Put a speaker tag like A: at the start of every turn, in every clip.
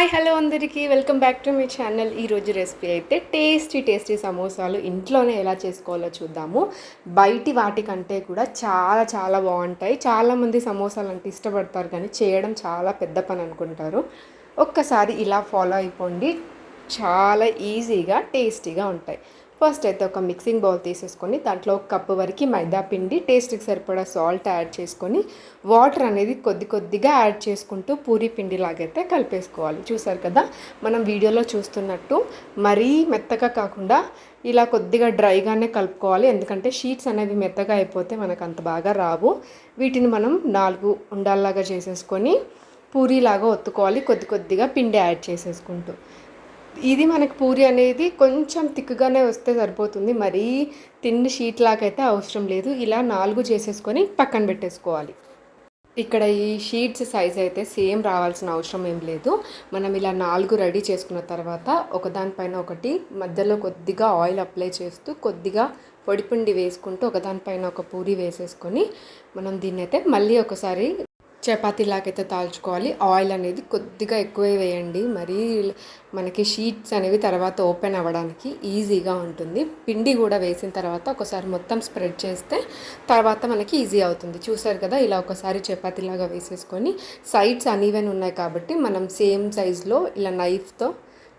A: Hi hello అందరికీ. Welcome back to మీ channel. ఈరోజు రెసిపీ అయితే టేస్టీ టేస్టీ సమోసాలు ఇంట్లోనే ఎలా చేసుకోవాలో చూద్దాము. బయటి వాటికంటే కూడా చాలా చాలా బాగుంటాయి. చాలామంది సమోసాలు అంటే ఇష్టపడతారు కానీ చేయడం చాలా పెద్ద పని అనుకుంటారు. ఒక్కసారి ఇలా ఫాలో అయిపోండి. చాలా ఈజీగా టేస్టీగా ఉంటాయి. ఫస్ట్ అయితే ఒక మిక్సింగ్ బౌల్ తీసేసుకొని దాంట్లో ఒక కప్పు వరకు మైదా పిండి టేస్ట్కి సరిపడా సాల్ట్ యాడ్ చేసుకొని వాటర్ అనేది కొద్ది కొద్దిగా యాడ్ చేసుకుంటూ పూరి పిండి లాగైతే కలిపేసుకోవాలి. చూసారు కదా మనం వీడియోలో చూస్తున్నట్టు మరీ మెత్తగా కాకుండా ఇలా కొద్దిగా డ్రైగానే కలుపుకోవాలి. ఎందుకంటే షీట్స్ అనేవి మెత్తగా అయిపోతే మనకు అంత బాగా రావు. వీటిని మనం నాలుగు ఉండాల్లాగా చేసేసుకొని పూరీలాగా ఒత్తుకోవాలి. కొద్ది కొద్దిగా పిండి యాడ్ చేసేసుకుంటూ. ఇది మనకు పూరి అనేది కొంచెం తిక్కుగానే వస్తే సరిపోతుంది. మరీ తిన్న షీట్ లాగైతే అవసరం లేదు. ఇలా నాలుగు చేసేసుకొని పక్కన పెట్టేసుకోవాలి. ఇక్కడ ఈ షీట్స్ సైజ్ అయితే సేమ్ రావాల్సిన అవసరం ఏం లేదు. మనం ఇలా నాలుగు రెడీ చేసుకున్న తర్వాత ఒకదానిపైన ఒకటి మధ్యలో కొద్దిగా ఆయిల్ అప్లై చేస్తూ కొద్దిగా పొడిపిండి వేసుకుంటూ ఒకదానిపైన ఒక పూరి వేసేసుకొని మనం దీన్ని అయితే మళ్ళీ ఒకసారి చపాతీలాగైతే తాల్చుకోవాలి. ఆయిల్ అనేది కొద్దిగా ఎక్కువే వేయండి. మరీ మనకి షీట్స్ అనేవి తర్వాత ఓపెన్ అవ్వడానికి ఈజీగా ఉంటుంది. పిండి కూడా వేసిన తర్వాత ఒకసారి మొత్తం స్ప్రెడ్ చేస్తే తర్వాత మనకి ఈజీ అవుతుంది. చూసారు కదా ఇలా ఒకసారి చపాతీలాగా వేసేసుకొని సైడ్స్ అనీవెన్ ఉన్నాయి కాబట్టి మనం సేమ్ సైజులో ఇలా నైఫ్తో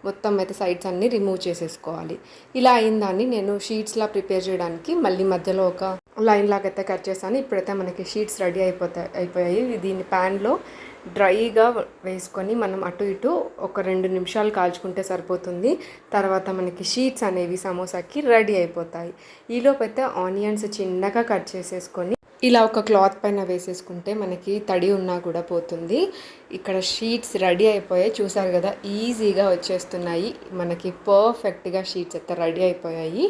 A: మొత్తం అయితే సైడ్స్ అన్నీ రిమూవ్ చేసేసుకోవాలి. ఇలా అయిన దాన్ని నేను షీట్స్లా ప్రిపేర్ చేయడానికి మళ్ళీ మధ్యలో ఒక లైన్ లాగా అయితే కట్ చేశాను. ఇప్పుడైతే మనకి షీట్స్ రెడీ అయిపోతాయి అయిపోయాయి. దీన్ని ప్యాన్లో డ్రైగా వేసుకొని మనం అటు ఇటు ఒక రెండు నిమిషాలు కాల్చుకుంటే సరిపోతుంది. తర్వాత మనకి షీట్స్ అనేవి సమోసాకి రెడీ అయిపోతాయి. ఈలోపు అయితే ఆనియన్స్ చిన్నగా కట్ చేసేసుకొని ఇలా ఒక క్లాత్ పైన వేసేసుకుంటే మనకి తడి ఉన్నా కూడా పోతుంది. ఇక్కడ షీట్స్ రెడీ అయిపోయాయి. చూసారు కదా ఈజీగా వచ్చేస్తున్నాయి. మనకి పర్ఫెక్ట్గా షీట్స్ అయితే రెడీ అయిపోయాయి.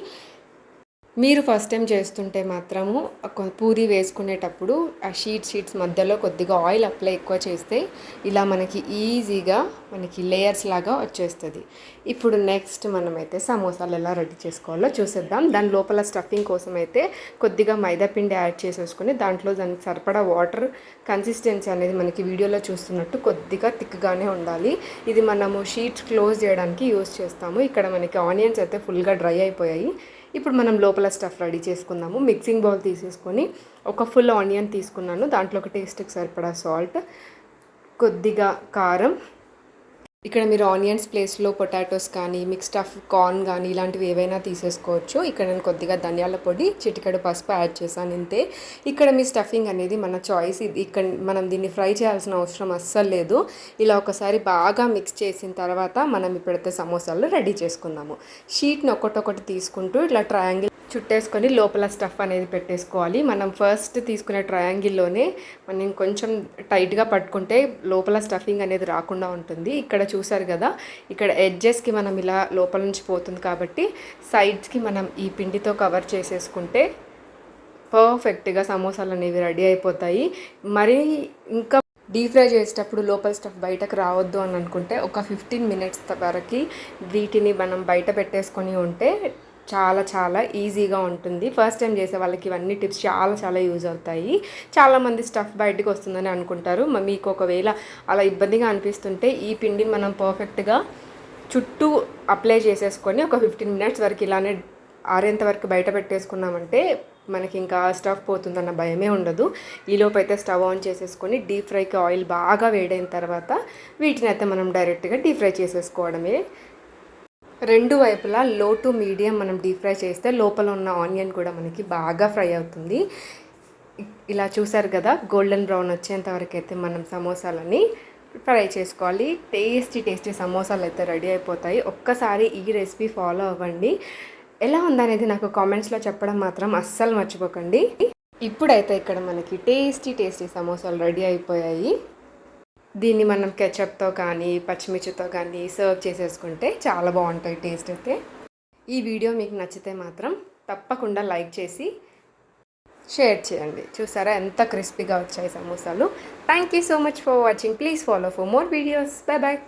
A: మీరు ఫస్ట్ టైం చేస్తుంటే మాత్రము పూరి వేసుకునేటప్పుడు ఆ షీట్ షీట్స్ మధ్యలో కొద్దిగా ఆయిల్ అప్లై ఎక్కువ చేస్తే ఇలా మనకి ఈజీగా మనకి లేయర్స్ లాగా వచ్చేస్తుంది. ఇప్పుడు నెక్స్ట్ మనమైతే సమోసాలు ఎలా రెడీ చేసుకోవాలో చూసేద్దాం. దాని లోపల స్టఫింగ్ కోసం అయితే కొద్దిగా మైదాపిండి యాడ్ చేసేసుకొని దాంట్లో దానికి సరిపడా వాటర్ కన్సిస్టెన్సీ అనేది మనకి వీడియోలో చూస్తున్నట్టు కొద్దిగా థిక్గానే ఉండాలి. ఇది మనము షీట్స్ క్లోజ్ చేయడానికి యూస్ చేస్తాము. ఇక్కడ మనకి ఆనియన్స్ అయితే ఫుల్గా డ్రై అయిపోయాయి. ఇప్పుడు మనం లోపల స్టఫ్ రెడీ చేసుకుందాము. మిక్సింగ్ బౌల్ తీసేసుకొని ఒక ఫుల్ ఆనియన్ తీసుకున్నాను. దాంట్లో ఒక టేస్ట్కి సరిపడా సాల్ట్ కొద్దిగా కారం ఇక్కడ మీరు ఆనియన్స్ ప్లేస్లో పొటాటోస్ కానీ మిక్స్ స్టఫ్ కార్న్ కానీ ఇలాంటివి ఏవైనా తీసేసుకోవచ్చు. ఇక్కడ నేను కొద్దిగా ధనియాల పొడి చిటికెడు పసుపు యాడ్ చేశాను ఇంతే. ఇక్కడ మీ స్టఫింగ్ అనేది మన చాయిస్. ఇది ఇక్కడ మనం దీన్ని ఫ్రై చేయాల్సిన అవసరం అస్సలు లేదు. ఇలా ఒకసారి బాగా మిక్స్ చేసిన తర్వాత మనం ఇప్పుడైతే సమోసాలు రెడీ చేసుకుందాము. షీట్ని ఒకటొకటి తీసుకుంటూ ఇట్లా ట్రయాంగిల్ చుట్టేసుకొని లోపల స్టఫ్ అనేది పెట్టేసుకోవాలి. మనం ఫస్ట్ తీసుకునే ట్రయాంగిల్లోనే మనం కొంచెం టైట్గా పట్టుకుంటే లోపల స్టఫింగ్ అనేది రాకుండా ఉంటుంది. ఇక్కడ చూసారు కదా ఇక్కడ ఎడ్జెస్కి మనం ఇలా లోపల నుంచి పోతుంది కాబట్టి సైడ్స్కి మనం ఈ పిండితో కవర్ చేసేసుకుంటే పర్ఫెక్ట్గా సమోసాలు అనేవి రెడీ అయిపోతాయి. మరి ఇంకా డీప్ ఫ్రై చేసేటప్పుడు లోపల స్టఫ్ బయటకు రావద్దు అని అనుకుంటే ఒక ఫిఫ్టీన్ మినిట్స్ వరకు వీటిని మనం బయట పెట్టేసుకొని ఉంటే చాలా చాలా ఈజీగా ఉంటుంది. ఫస్ట్ టైం చేసే వాళ్ళకి ఇవన్నీ టిప్స్ చాలా చాలా యూజ్ అవుతాయి. చాలామంది స్టఫ్ బయటకు వస్తుందని అనుకుంటారు. మీకు ఒకవేళ అలా ఇబ్బందిగా అనిపిస్తుంటే ఈ పిండిని మనం పర్ఫెక్ట్గా చుట్టూ అప్లై చేసేసుకొని ఒక ఫిఫ్టీన్ మినిట్స్ వరకు ఇలానే ఆరేంత వరకు బయట పెట్టేసుకున్నామంటే మనకి ఇంకా స్టఫ్ పోతుందన్న భయమే ఉండదు. ఈలోపు అయితే స్టవ్ ఆన్ చేసేసుకొని డీప్ ఫ్రైకి ఆయిల్ బాగా వేడైన తర్వాత వీటిని అయితే మనం డైరెక్ట్గా డీప్ ఫ్రై చేసేసుకోవడమే. రెండు వైపులా లో టు మీడియం మనం డీప్ ఫ్రై చేస్తే లోపల ఉన్న ఆనియన్ కూడా మనకి బాగా ఫ్రై అవుతుంది. ఇలా చూసారు కదా గోల్డెన్ బ్రౌన్ వచ్చేంత వరకు అయితే మనం సమోసాలని ఫ్రై చేసుకోవాలి. టేస్టీ టేస్టీ సమోసాలు అయితే రెడీ అయిపోతాయి. ఒక్కసారి ఈ రెసిపీ ఫాలో అవ్వండి. ఎలా ఉందనేది నాకు కామెంట్స్లో చెప్పడం మాత్రం అస్సలు మర్చిపోకండి. ఇప్పుడైతే ఇక్కడ మనకి టేస్టీ టేస్టీ సమోసాలు రెడీ అయిపోయాయి. దీన్ని మనం కెచప్తో కానీ పచ్చిమిర్చితో కానీ సర్వ్ చేసేసుకుంటే చాలా బాగుంటాయి టేస్ట్ అయితే. ఈ వీడియో మీకు నచ్చితే మాత్రం తప్పకుండా లైక్ చేసి షేర్ చేయండి. చూసారా ఎంత క్రిస్పీగా వచ్చాయి సమోసాలు. Thank you so much for watching. Please follow for more videos. Bye bye